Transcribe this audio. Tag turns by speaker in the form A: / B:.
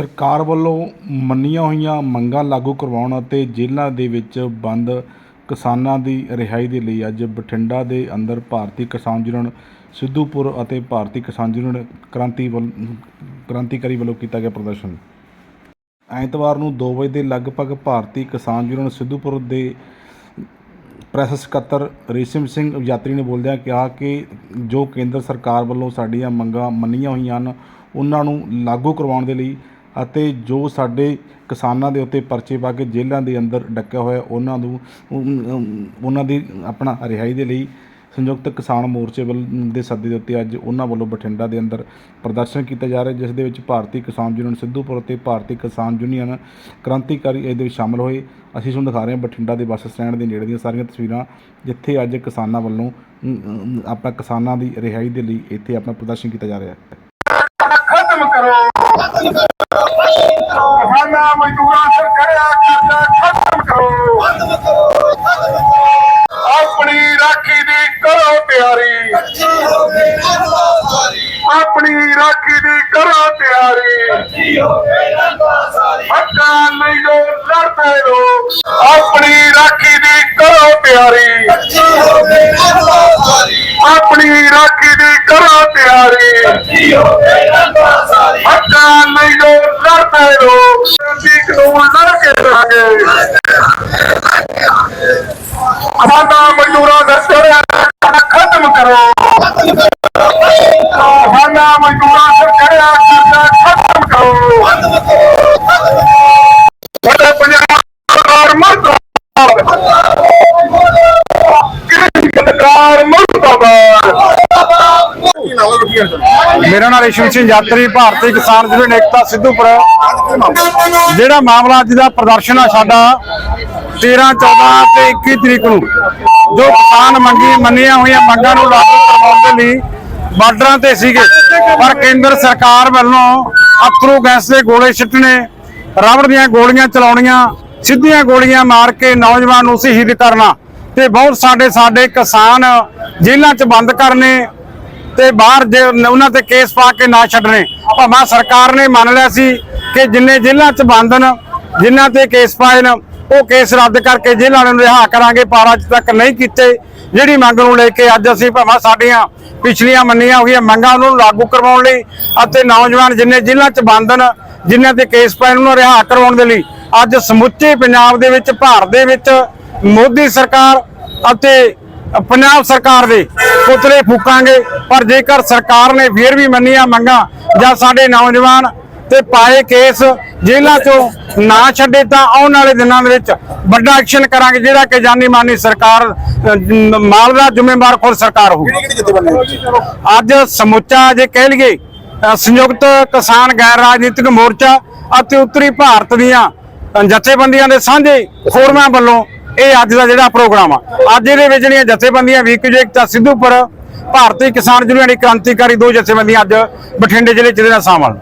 A: ਸਰਕਾਰ ਵੱਲੋਂ ਮੰਨੀਆਂ ਹੋਈਆਂ ਮੰਗਾਂ ਲਾਗੂ ਕਰਵਾਉਣ ਅਤੇ ਜੇਲ੍ਹਾਂ ਦੇ ਵਿੱਚ ਬੰਦ ਕਿਸਾਨਾਂ ਦੀ ਰਿਹਾਈ ਦੇ ਲਈ ਅੱਜ ਬਠਿੰਡਾ ਦੇ ਅੰਦਰ ਭਾਰਤੀ ਕਿਸਾਨ ਯੂਨੀਅਨ ਸਿੱਧੂਪੁਰ ਅਤੇ ਭਾਰਤੀ ਕਿਸਾਨ ਯੂਨੀਅਨ ਕ੍ਰਾਂਤੀ ਵੱਲ, ਕ੍ਰਾਂਤੀਕਾਰੀ ਵੱਲੋਂ ਕੀਤਾ ਗਿਆ ਪ੍ਰਦਰਸ਼ਨ। ਐਤਵਾਰ ਨੂੰ 2 ਵਜੇ ਦੇ ਲਗਭਗ ਭਾਰਤੀ ਕਿਸਾਨ ਯੂਨੀਅਨ ਸਿੱਧੂਪੁਰ ਦੇ ਪ੍ਰੈਸ ਸਕੱਤਰ ਰੇਸ਼ਮ ਸਿੰਘ ਯਾਤਰੀ ਨੇ ਬੋਲਦਿਆਂ ਕਿਹਾ ਕਿ ਜੋ ਕੇਂਦਰ ਸਰਕਾਰ ਵੱਲੋਂ ਸਾਡੀਆਂ ਮੰਗਾਂ ਮੰਨੀਆਂ ਹੋਈਆਂ ਹਨ, ਉਹਨਾਂ ਨੂੰ ਲਾਗੂ ਕਰਵਾਉਣ ਦੇ ਲਈ ਅਤੇ ਜੋ ਸਾਡੇ ਕਿਸਾਨਾਂ ਦੇ ਉੱਤੇ ਪਰਚੇ ਪਾ ਕੇ ਜੇਲ੍ਹਾਂ ਦੇ ਅੰਦਰ ਡੱਕਿਆ ਹੋਇਆ, ਉਹਨਾਂ ਨੂੰ ਉਹਨਾਂ ਦੀ ਆਪਣਾ ਰਿਹਾਈ ਦੇ ਲਈ ਸੰਯੁਕਤ ਕਿਸਾਨ ਮੋਰਚੇ ਵੱਲ ਦੇ ਸੱਦੇ ਦੇ ਉੱਤੇ ਅੱਜ ਉਹਨਾਂ ਵੱਲੋਂ ਬਠਿੰਡਾ ਦੇ ਅੰਦਰ ਪ੍ਰਦਰਸ਼ਨ ਕੀਤਾ ਜਾ ਰਿਹਾ, ਜਿਸ ਦੇ ਵਿੱਚ ਭਾਰਤੀ ਕਿਸਾਨ ਯੂਨੀਅਨ ਸਿੱਧੂਪੁਰ ਅਤੇ ਭਾਰਤੀ ਕਿਸਾਨ ਯੂਨੀਅਨ ਕ੍ਰਾਂਤੀਕਾਰੀ ਇਹਦੇ ਵਿੱਚ ਸ਼ਾਮਲ ਹੋਏ। ਅਸੀਂ ਤੁਹਾਨੂੰ ਦਿਖਾ ਰਹੇ ਹਾਂ ਬਠਿੰਡਾ ਦੇ ਬੱਸ ਸਟੈਂਡ ਦੇ ਨੇੜੇ ਦੀਆਂ ਸਾਰੀਆਂ ਤਸਵੀਰਾਂ, ਜਿੱਥੇ ਅੱਜ ਕਿਸਾਨਾਂ ਵੱਲੋਂ ਆਪਣਾ ਕਿਸਾਨਾਂ ਦੀ ਰਿਹਾਈ ਦੇ ਲਈ ਇੱਥੇ ਆਪਣਾ ਪ੍ਰਦਰਸ਼ਨ ਕੀਤਾ ਜਾ ਰਿਹਾ ਹੈ।
B: ਖਤਮ ਕਰੋ। ਕਿਸਾਨਾਂ ਮਜ਼ਦੂਰਾਂ ਸੇ ਕਰਿਆ ਕਰਜ਼ਾ ਖਤਮ ਕਰੋ। ਆਪਣੀ ਰਾਖੀ ਦੀ ਕਰੋ ਤਿਆਰੀ। ਆਪਣੀ ਰਾਖੀ ਦੀ ਕਰੋ ਤਿਆਰੀ। ਹੱਕਾਂ ਲਈ ਜੋ ਲੜਦੇ ਲੋਕ, ਆਪਣੀ ਰਾਖੀ ਦੀ ਕਰੋ ਤਿਆਰੀ। ਆਪਣੀ ਰਾਖੀ ਦੀ ਕਰੋ ਤਿਆਰੀ। ਹੱਕਾਂ ਲਈ ਜੋ ਲੜਦੇ ਲੋਕ ਦੀ ਕਾਨੂੰਨ ਲੜ ਕੇ ਰਹਾਂਗੇ ਸਾਡਾ ਮਜ਼ਦੂਰਾਂ ਦਾ ਸਰਿਆ ਖਤਮ ਕਰੋ। ਸਾਡਾ ਮਜ਼ਦੂਰਾਂ ਦਾ ਸਰਿਆ ਖਤਮ ਕਰੋ। ਸਾਡੇ ਪੰਜਾਬ ਸਰਕਾਰ ਮਰਦਾਬਾਦ। ਸਰਕਾਰ ਮਰਦਾਬਾਦ?
C: ਮੇਰਾ ਨਾਮ ਰੇਸ਼ਮ ਸਿੰਘ ਯਾਤਰੀ, ਭਾਰਤੀ ਕਿਸਾਨ ਯੂਨੀਅਨ ਏਕਤਾ ਸਿੱਧੂਪੁਰ। ਜਿਹੜਾ ਮਾਮਲਾ ਅੱਜ ਦਾ ਪ੍ਰਦਰਸ਼ਨ ਆ ਸਾਡਾ 13 14 ਤੇ 21 ਤਰੀਕ ਨੂੰ, ਜੋ ਕਿਸਾਨ ਮੰਗੀ, ਮੰਨੀਆਂ ਹੋਈਆਂ ਮੰਗਾਂ ਨੂੰ ਲਾਗੂ ਕਰਵਾਉਣ ਦੇ ਲਈ ਬਾਰਡਰਾਂ ਤੇ ਸੀਗੇ। ਪਰ ਕੇਂਦਰ ਸਰਕਾਰ ਵੱਲੋਂ ਅਥਰੂ ਗੈਸ ਦੇ ਗੋਲੇ ਛੱਟਣੇ ਰਬੜ ਦੀਆਂ ਗੋਲੀਆਂ ਚਲਾਉਣੀਆਂ, ਸਿੱਧੀਆਂ ਗੋਲੀਆਂ ਮਾਰ ਕੇ ਨੌਜਵਾਨ ਨੂੰ ਸ਼ਹੀਦ ਕਰਨਾ ਤੇ ਬਹੁਤ ਸਾਡੇ ਸਾਡੇ ਕਿਸਾਨ ਜੇਲ੍ਹਾਂ 'ਚ ਬੰਦ ਕਰਨੇ ਤੇ ਬਾਹਰ ਜੇ ਉਹਨਾਂ ਤੇ ਕੇਸ ਪਾ ਕੇ ਨਾ ਛੱਡਣੇ। ਭਾਵੇਂ ਸਰਕਾਰ ਨੇ ਮੰਨ ਲਿਆ ਸੀ ਕਿ ਜਿੰਨੇ ਜੇਲ੍ਹਾਂ 'ਚ ਬੰਦ ਨੇ ਜਿਨ੍ਹਾਂ ਤੇ ਕੇਸ ਪਾਏ ਨੇ, ਉਹ ਕੇਸ ਰੱਦ ਕਰਕੇ ਜੇਲ੍ਹਾਂ ਵਾਲਿਆਂ ਨੂੰ ਰਿਹਾ ਕਰਾਂਗੇ, ਪਰ ਅੱਜ ਤੱਕ ਨਹੀਂ ਕੀਤੇ। ਜਿਹੜੀ ਮੰਗ ਨੂੰ ਲੈ ਕੇ ਅੱਜ ਅਸੀਂ ਭਾਵੇਂ ਸਾਡੀਆਂ ਪਿਛਲੀਆਂ ਮੰਨੀਆਂ ਹੋਈਆਂ ਮੰਗਾਂ ਉਹਨਾਂ ਨੂੰ ਲਾਗੂ ਕਰਵਾਉਣ ਲਈ ਅਤੇ ਨੌਜਵਾਨ ਜਿੰਨੇ ਜੇਲ੍ਹਾਂ 'ਚ ਬੰਦ ਨੇ ਜਿਨ੍ਹਾਂ ਤੇ ਕੇਸ ਪਾਏ ਉਹਨਾਂ ਨੂੰ ਰਿਹਾ ਕਰਵਾਉਣ ਦੇ ਲਈ ਅੱਜ ਸਮੁੱਚੇ ਪੰਜਾਬ ਦੇ ਵਿੱਚ, ਭਾਰਤ ਦੇ ਵਿੱਚ ਮੋਦੀ ਸਰਕਾਰ ਅਤੇ ਪੰਜਾਬ ਸਰਕਾਰ ਦੇ ਪੁਤਲੇ ਫੂਕਾਂਗੇ ਪਰ ਜੇਕਰ ਸਰਕਾਰ ਨੇ ਫਿਰ ਵੀ ਮੰਨੀਆਂ ਮੰਗਾਂ ਜਾਂ ਸਾਡੇ ਨੌਜਵਾਨ ਤੇ ਪਾਏ ਕੇਸ ਜੇਲ੍ਹਾਂ ਚੋਂ ਨਾ ਛੱਡੇ ਤਾਂ ਆਉਣ ਵਾਲੇ ਦਿਨਾਂ ਦੇ ਵਿੱਚ ਵੱਡਾ ਐਕਸ਼ਨ ਕਰਾਂਗੇ ਜਿਹੜਾ ਕਿ ਜਾਨੀ ਮਾਨੀ ਸਰਕਾਰ ਮਾਲ ਦਾ ਜ਼ਿੰਮੇਵਾਰ ਖੁਦ ਸਰਕਾਰ ਹੋਊਗੀ। ਅੱਜ ਸਮੁੱਚਾ ਜੇ ਕਹਿ ਲਈਏ ਸੰਯੁਕਤ ਕਿਸਾਨ ਗੈਰ ਰਾਜਨੀਤਿਕ ਮੋਰਚਾ ਅਤੇ ਉੱਤਰੀ ਭਾਰਤ ਦੀਆਂ ਜਥੇਬੰਦੀਆਂ ਦੇ ਸਾਂਝੇ ਫੋਰਮਾਂ ਵੱਲੋਂ ਇਹ ਅੱਜ ਦਾ ਜਿਹੜਾ ਪ੍ਰੋਗਰਾਮ ਆ। ਅੱਜ ਇਹਦੇ ਵਿੱਚ ਜਿਹੜੀਆਂ ਜਥੇਬੰਦੀਆਂ ਵੀਕ ਏਕਤਾ ਸਿੱਧੂਪੁਰ ਭਾਰਤੀ ਕਿਸਾਨ ਯੂਨੀਅਨ ਕ੍ਰਾਂਤੀਕਾਰੀ ਦੋ ਜਥੇਬੰਦੀਆਂ ਅੱਜ ਬਠਿੰਡੇ ਜ਼ਿਲ੍ਹੇ ਚ ਇਹਦੇ ਨਾਲ ਸ਼ਾਮਲ।